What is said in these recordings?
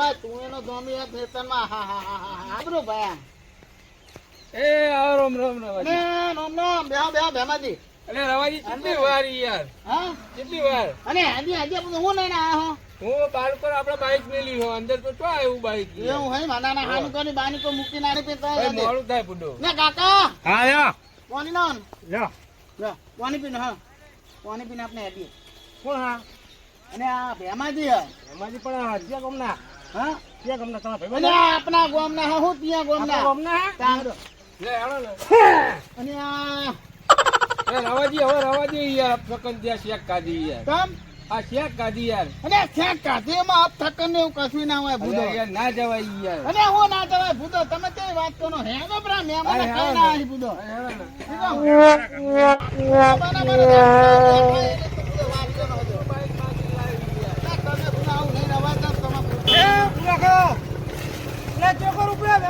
ઓય તું એનો ધોમી આ ખેતરમાં. હા હા હા હા હા. આબરૂ ભાઈ. એ આવો રોમ રોમ ને રવાજી નોમ નોમ બેહો બેહો બેમાજી અરે રવાજી કેટલી વાર યાર? હા? કેટલી વાર? અને આજે આજે હું લઈને આયા હો? હું બાર પર આપડે બાઈક મેલી હો અંદર તો ચો આવ્યું બાઈક એવું હે. માનાના હામી કોની બાની કો મૂકી નાની ભાઈ મોડું થાય બુડો ને કાકા! હા પાણી નો. યા લો પાણી પીને હા. પાણી પીને આપણે હેડીએ. કોણ હા? અને આ ભેમાજી હે. એમાંથી પણ આ કોમ ગમના હા? જ્યાં ગમના તમારા અને ભાઈ આ આપણા ગામના હા હું ત્યાં ગામના. ગમના લે હેડો લે અને આ રવાજી હવે રવાજી યાર ફકન ત્યાં શેક કાઢી યાર. તમ આ શેક કાઢી યાર. અને ક્યાં કાઢીમાં અપ થકન એવું કશું ના હોય ભૂદો. યાર ના જવાય યાર. અને હું ના જવાય ભૂદો તમે કેવી વાત કરો હે તો બરા કઈ ના આવી ભૂદો. હેડો ને. બાના બાના વાત કરો છો. બાઈકમાંથી લાવી યાર. ના, તમે ભૂદો આવું નહીં રવા દો, તમે ભૂદો. Nope. અરે રવાજી યાર રવાજી યાર હવે નહીં જવું આપતો કામ હું થયું? એટલે ટોકણીએ તમારા કાકાએ શેક કાઢી ઉવા કરા ટીનાજી હો મને કે શું જાઓ અપસકન ઉપર અપસકન થાય અને ભૂદો એવું ના હોય વાત કરો હોય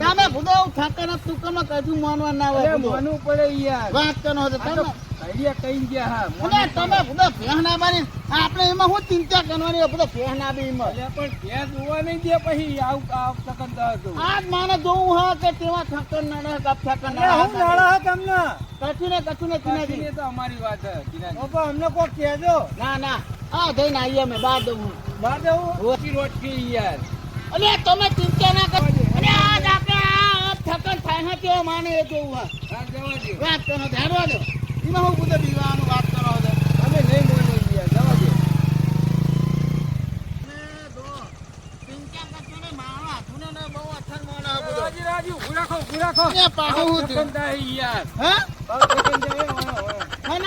હા બધો હા આપણે એમાં શું ચિંતા કરવાની હોય? ભૂદો ભેહના બી પણ ભેંસ ઉવા નહીં દે પછી આવું અપસકન થાય તો આજ માને જોવું હા કે તેવા થકન ના રહે, કપ થકન ના. તમને. કશું ને કશું ને ચીને તો અમારી વાત છે અમને કોઈ કહેજો. ના ના. આ જઈને આવીએ અમે બાર દઉં બહાર દઉં રોટી રોટકી યાર. અને તમે ચિંતા ના કરો. અને આ આપણે આ થકન થાય છે કેવો માને એ જોવું હા જવા દો. વાત કરો તો દો. એમાં હું બધું પીવાનું વાત કરો તો અમે નહીં મોનો યાર જવા દો. હું હા? હા, હા. હે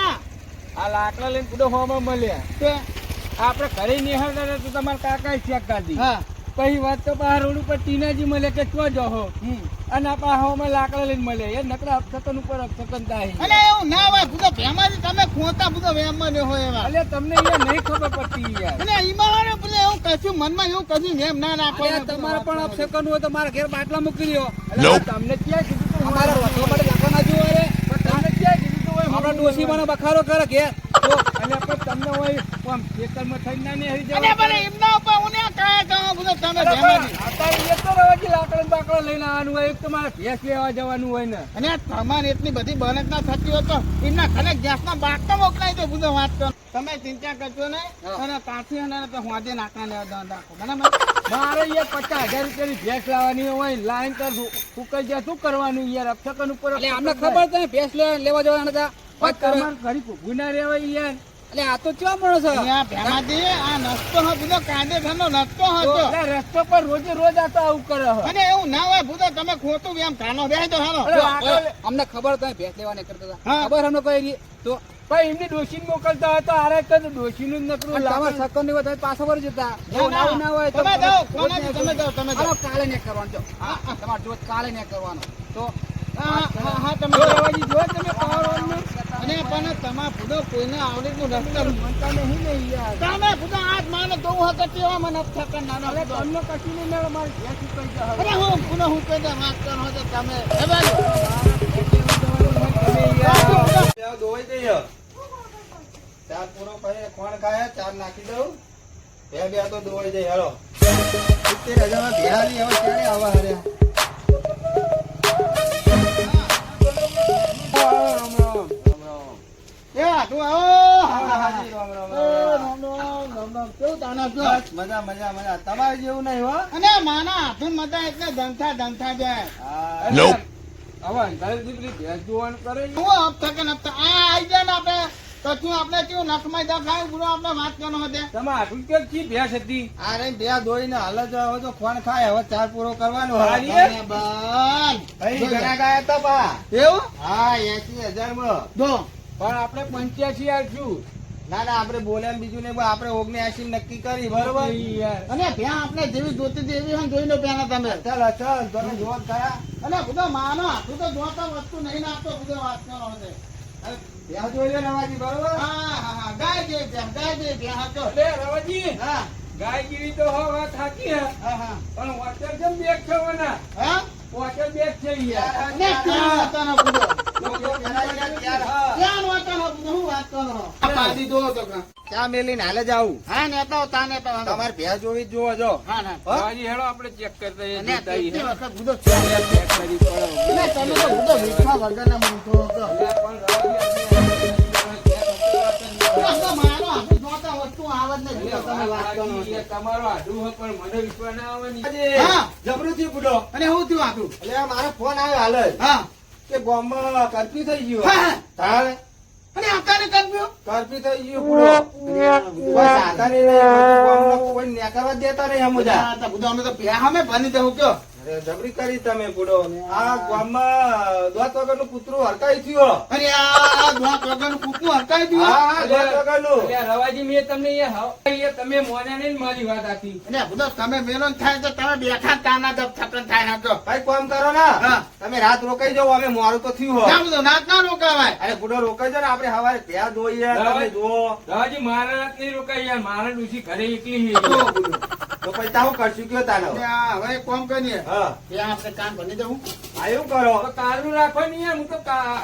આ લાકડા લઈને કુડો હોમાં મળ્યા. આપણે ઘરે નિહાળતા તો તમારા કાકા ચેક કાઢી હા. પછી વાત તો બહાર રોડ ઉપર ટીનાજી મળે કે ચો જહો અને આપણા હોમાં લાકડા લઈને મળે. એ નકરા અપસકન ઉપર અપસકન થાય અને એવું ના હોય. બધો ભેમાથી તમે ખોતા બધો વેમમાં ને હોય એવા. અલ્યા તમને એ નહીં ખબર પડતી યાર. અને એમાં વાળો બધો એવું કશું મનમાં એવું કશું એમ ના નાખો અલ્યા તમારે પણ અપસકન હોય તો મારા ઘેર બાટલા મૂકી દો Nope. તમને ક્યાં કીધું તું અમારા વસો માટે લાકડા ના જોવા રે તમને ક્યાં કીધું તું હોય આપણા ડોશી મને બખારો કરે ઘેર. અને પણ તમને હોય આમ ખેતરમાં થઈને ના નહીં હરી અને જવા એમના ઉપર હું ને કાયા કાયા બધો તમે અરે અત્યારે એક તો રવાજી લાકડા ને લઈને આવવાનું હોય એક તો મારે ભેંસ લેવા જવાનું હોય ને. અને તમારે એટલી બધી બનત ના થતી હોય તો એમના ખાલી ગેસના બાટલો મોકલાય તો બધો વાત કરો. તમે ચિંતા કરજો ને અને કાંથી અને હોજે બરાબર? મારે યાર પચાસ હજાર રૂપિયાની ભેંસ લાવવાની હોય લાઈન તો સુકાઈ જાય શું કરવાનું યાર? અપસકન ઉપર એટલે ખબર છે ભેંસ લેવા જવાના હતા? તમારે ઘડી ગુના રેવાય યાર. એટલે આ તો ચેવા માણસ છે? અહીંયા આ નસ્તો હોય બધો કાયદેસરનો નસ્તો હતો એટલે રસ્તો પર રોજે રોજ આ તો આવું કરે છે. અને એવું ના હોય ભૂતો તમે ખોટું એમ કાનો બે તો હાલો. અરે જો, આગળ- અમને ખબર ભેંસ લેવા કરતા હતા. ખબર અમને કઈ રહી તો ભાઈ એમની ડોશીને મોકલતા હતા આરે તો ડોશીનું નકરું લાવા. તમારે સકનની હોય તો પાછા વળી જતા. ના, એવું ના. ના ના હોય તમે જાઓ તમે જાઓ તમે જાઓ કાલે નહીં કરવાનું. જો તમારે જો કાલે નહીં કરવાનું. તો હા હા હા તમે જો જો તમે પાવર ઓન અને પણ તમારા ભૂતો કોઈને આવડે નું રસ્તો મનતા નહીં ને યાર તમે ભૂતો આજ માનો જોવું હોય તો કેવા મને થકન નાનો અરે તમને કશું નહીં મળે મારે ભેંસ ઉપાઈ જાય અરે હું પુનઃ હું કહી દઉં વાત કરો તો તમે એ બાજુ. તમે યાર દોઈ દઈએ ચાર પૂરો ખોણ ખાય ચાર નાખી દઉં. બે બે તો દોઈ જાય હેલો. સિત્તેર હજાર બિહારી હવે ક્યારે આવા હર્યા? મજા મજા મજા. તમારે જેવું નહીં હો. અને માના હાથું મજા એટલે ધંધા ધંધા જાય. હવે અંધારી દીકરી ભેંસ જોવાનું કરે હું હપ થકે ને આ આઈ જાય ને આપણે. કશું આપણે કેવું નખમાં વાત કરવાનો હતો તમે આટલું કેમ ચી ભેંસ હતી? આ રહી બે દોઈને હાલ જ હવે તો ખોણ ખાય. હવે ચાર પૂરો કરવાનો ઘણા ગયા પા. એવું? હા એસી હજારમાં જો. પણ આપણે પંચ્યાસી આલશું ના ના આપણે બોલ્યા બીજું નહીં પણ આપણે ઓગણ્યાસી નક્કી કરી બરોબર અને ત્યાં આપણે જેવી જોતી હતી એવી જોઈ લો પેલા તમે ચાલ ચાલ તમે જોત ખરા અને બધા માનો હાથું તો જોતા વસ્તુ નહીં નાખતો બધો વાત કરો. ત્યાં જોઈ લે નવાજી બરોબર હા હા હા ગાય હાચો. રવાજી હા, ગાયગીરી તો હો વાત સાચી હે. પણ વોટર કેમ બેગ છે હા? વોટર બેગ છે યાર ને ક્યાં ઘણા ગયા ત્યાર હા. ક્યાં વાતાનો મેલીને હાલે હા, નેતા તા નેતા તમારે જોવી જ જોવો જો હેડો આપણે ચેક. વખત ચેક કરી તમે તો વગરના. આપણે આડું પણ મને વિશ્વાસ ના આવે હા. જબરું થયું બુડો અને હું થયું આટલું? એટલે મારો ફોન આવ્યો હાલ હા. કે બોમ્બ કરફ્યુ થઈ ગયું હા, હા. તારે અને અત્યારે કરજો કરફ્યુ થઈ ગયું બુડો કોઈ બધું ગામમાં કોઈ નેકરવા જ દેતા નહીં હમુદા. બધા તો અમે તો પ્યા અમે ભણી દેવું કયો જબરી કરી તમે બુડો. આ ગામમાં દોત વગરનું કૂતરું હરકાઈ થયું. અને આ દ્વાક વગરનું કૂકનું હરકાઈ દીધું. હા હા દોત વગરનું. રવાજી મેં તમને એ હવ- તમે મોને નહીં મારી વાત આખી અને બુધો તમે મેલોન થાય તો તમે બેઠા તાના દબ થકન થાય નાખો ભાઈ કામ કરો ના. તમે રાત રોકાઈ જાઓ અમે મારું તો થયું ના નાચ ના રોકાવાય. અરે બુડો રોકાઈ જાય ને આપણે હવારે ત્યાં દોઈએ તમે. જુઓ. રવાજી મારા રાત નહીં રોકાય યાર મારા ડૂસી ઘરે એકલી હે. તો પછી તાહું કરશું કયો તાનો હવે કોમ કરીએ. હા. ત્યાં આપણે કામ ભણી દઉં. આ કરો. કાલનું રાખો ને હું તો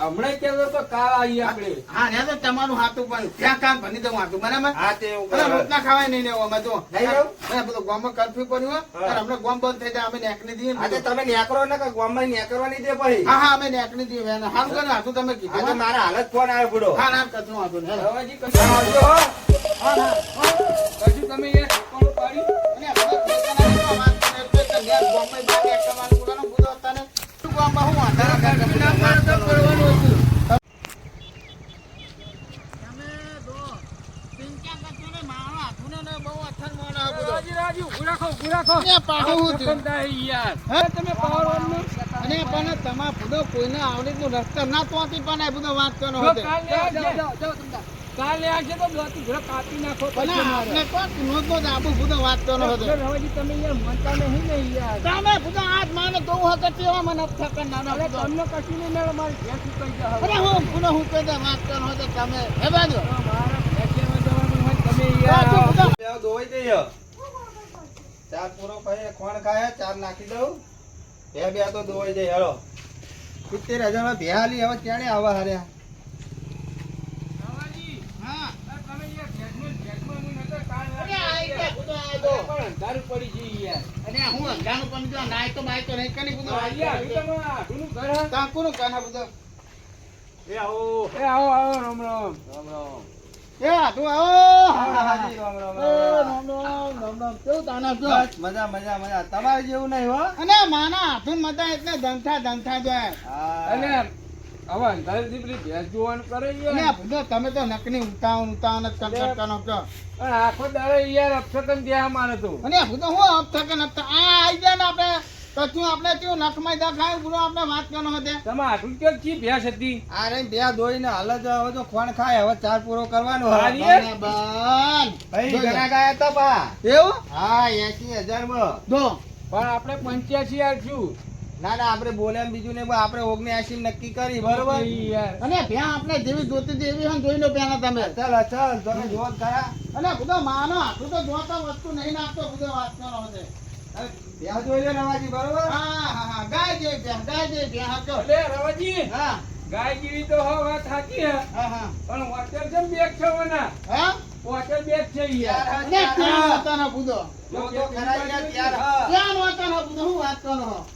હમણાં કહેતો તો કાલ આવીએ આપણે. હા ને તો તમારું હાથું પણ ત્યાં કામ ભણી દઉં હાથું બરાબર? હા તે રોટલા ખાવાય નહીં ને એવું અમે તો. નહીં બધું ગામમાં કર્ફ્યુ પડ્યું હોય હમણાં ગામ બંધ થઈ જાય અમે નેકની દઈએ આજે તમે નેકરો ને કે ગામમાં નેકરવા નહીં દે પછી હા હા અમે નેકની દઈએ હારું કરે હાથું તમે કીધું મારા હાલત ફોન આવ્યો બુડો હા ના કચરું હાથું ને તમે ના તો ને ને. ને બધો કોઈને આવડે રસ્તો ના તોથી પણ એ બધો કરો જો હતો. કાલે આ કાલે તો ઘરે કાપી નાખો પછી મારે. કોણ નહોતો જ આબુ બધો વાત કરો હતો. રવાજી, તમે યાર માનતા નહીં ને યાર. તમે બધો આજ માને તો હું હકત એવા મને થકન નાનો અરે બધો. તમને કશું નહીં મળે, મારી જાય હવે. અરે હું પુનઃ હું કહી દે વાત હતો તમે હે બાજુ મારા જવાનું હોય તમે યાર ચાર પૂરો ખાઈએ ખોણ ખાય ચાર નાખી દઉં બે બે તો દોવાઈ દે હેલો સિત્તેર હજાર ભેહાલી હવે ક્યારે આવા હાર્યા રવાજી, હા આ તમે યાર ભેંસમાં- ભેંસમાં હું નતો કાલ અરે આઈ ગયા બધો આઈ ગયો. પણ અંધારું પડી ગઈ યાર. અને હું અંધારું પણ જો નાય તો બાય તો નહીં કરી બધો આ યાર, આવી તમે આ આઢુંનું ઘર હા? કાકુનું કાના બધો એ આવો. એ આવો. આવો રામ રામ રામ રામ એ તું આવો. રામ રામ રામ રામ રામ રામ કેવું તાના મજા મજા મજા. તમારે જેવું નહીં હો. અને માના હાથું મતા એટલે ધંધા ધંધા જાય. અને હવે અંધારી પેલી ભેંસ જોવાનું કરે યાર. તમે તો નકની ઉતાવળ ઉતાવળ જ કરતા કરતા આખો દાડો યાર અપસકન ત્યાં મારે તો. અને બધો હું અપ થકે આ આઈ જાય ને આપણે કચું આપણે કેવું નખમાં દેખાય પૂરો આપણે વાત કરવાનો હતો તમે આટલું ક્યાં કી ભેંસ હતી? આ રે બે ધોઈને હાલ જ હવે તો ખોણ ખાય. હવે ચાર પૂરો કરવાનો. હારી. હવે. ભાઈ ઘણા ગયા તા પા. એવું? હા એસી હજારમાં પણ આપણે પંચ્યાસી આલશું ના ના આપણે બોલે બીજું ને આપણે ઓગણ્યાસી નક્કી કરી બરોબર? અને ભ્યા આપણે જેવી જોતી હતી એવી હોય જોઈ લો પેલા તમે. ચાલ ચાલ તમે જોત ખરા. અને બધો માનો આટલું તો જોતા વસ્તુ નહીં નાખતો બધો વાત હતો હવે ત્યાં જોઈ લે રવાજી બરોબર? હા હા હા ગાય જે ભ્યા ગાય જે ભ્યા હા લે રવાજી હા. ગાયગીરી તો હો વાત સાચી હા. હા પણ વોટર જેમ બેગ છે વના હા? વોટર બેગ છે યાર. ક્યાં વાતાનો બુદો જો તો ખરા યાર ત્યાર હા. ક્યાં વાતાનો બુધો હું વાત કરો?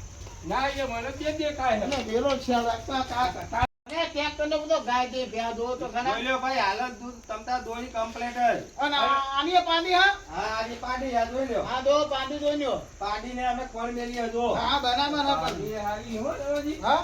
ના એ મને બે દેખાય અને વેલો છે હવે. કા- કા- કા- અને ત્યાં કને બધો ગાય જે ભ્યા જો તો ઘણા જોઈ ભાઈ હાલત દૂધ તમતા દોરી કમ્પ્લેટ જ. અને આની પાડી હા? હા આજે પાડી યાદ જોઈ લ્યો. આ દો પાડી જોઈ લ્યો. પાડીને અમે કોણ મેલીએ જો. હા બરાબર હા પાડી હારી હો રવાજી હા?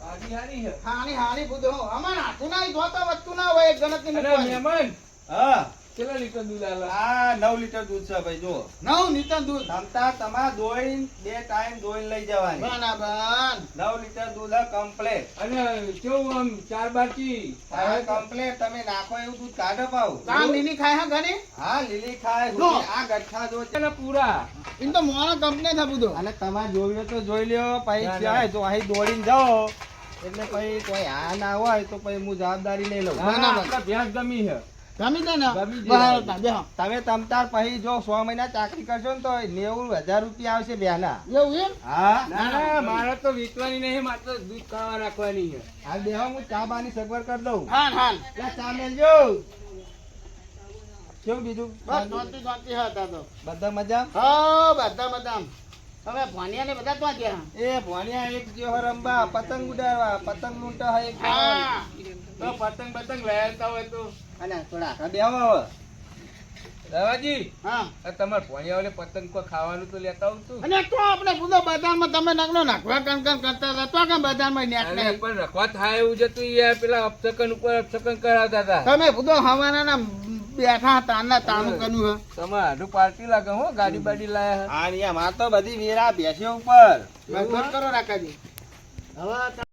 પાડી હારી હે. હાની હાની બુધો. અમાર હાથું ના જોતા વસ્તુ ના હોય એક ગણતરી મહેમાન હા. કેટલા લીટર દૂધ આવે આ નવ લીટર દૂધ છે ભાઈ જો નવ લીટર દૂધ? ધમતા તમા દોઈન બે ટાઈમ દોઈન લઈ જવાની. બરાબર નવ લીટર દૂધ કમ્પ્લેટ અને કેવું આમ ચાર બાકી? હા કમ્પ્લેટ તમે નાખો એવું દૂધ કાઢો પાવ કામ લીલી ખાય હા ઘણી હા લીલી ખાય. આ ગઠ્ઠા જો છે. ને પૂરા. એમ તો મોનો કંપની થા બુધો. અને તમારે જોયું તો જોઈ લ્યો પછી જાય તો અહીં દોડીને જાઓ. એટલે પછી કોઈ આ ના હોય તો પછી હું જવાબદારી નહીં લઉં. ના ભેંસ ગમી છે. ગમી જાય ને? ગમી જાય. બહાર હતા, બેહો. તમે તમતાર પછી જો સો મહિના ચાકરી કરશો ને તો નેવું હજાર રૂપિયા આવશે બેના એવું એમ? હા. ના ના મારે તો વેચવાની નહીં મારે દૂધ ખાવા રાખવાની છે. હાલ હું ચા બાની સગવડ કરી દઉં. હાલ હાલ. ચા મેલજો. કેવું બીજું? બસ શાંતિ શાંતિ હતા તો. બધા મજા હો બધા બધા હવે ભણ્યા ને બધા તો ગયા એ ભણ્યા એક જો રંબા પતંગ ઉડાડવા પતંગ લૂંટા હોય હા. તો પતંગ પતંગ લઈ હોય તો. અને થોડા હા, બેહો હવે. દાદાજી હા. આ તમારે ભણ્યા પતંગ કોઈ ખાવાનું તો લેતા આવતું અને તો આપણે બધો બજારમાં તમે નકલો નાખવા કણ કણ કરતા હતા તો કેમ બજારમાં પણ રખવા થાય એવું જતું યાર પેલા અપસકન ઉપર અપસકન કરાવતા હતા. તમે બધો હવાના બેઠા તાના તાનું કનું હે. તમારે હાડું પાર્ટી લાગે હો ગાડી બાડી લાયા હા. અહીંયા માં તો બધી વેરા બેસ્યો ઉપર. કરો રાકાજી હવે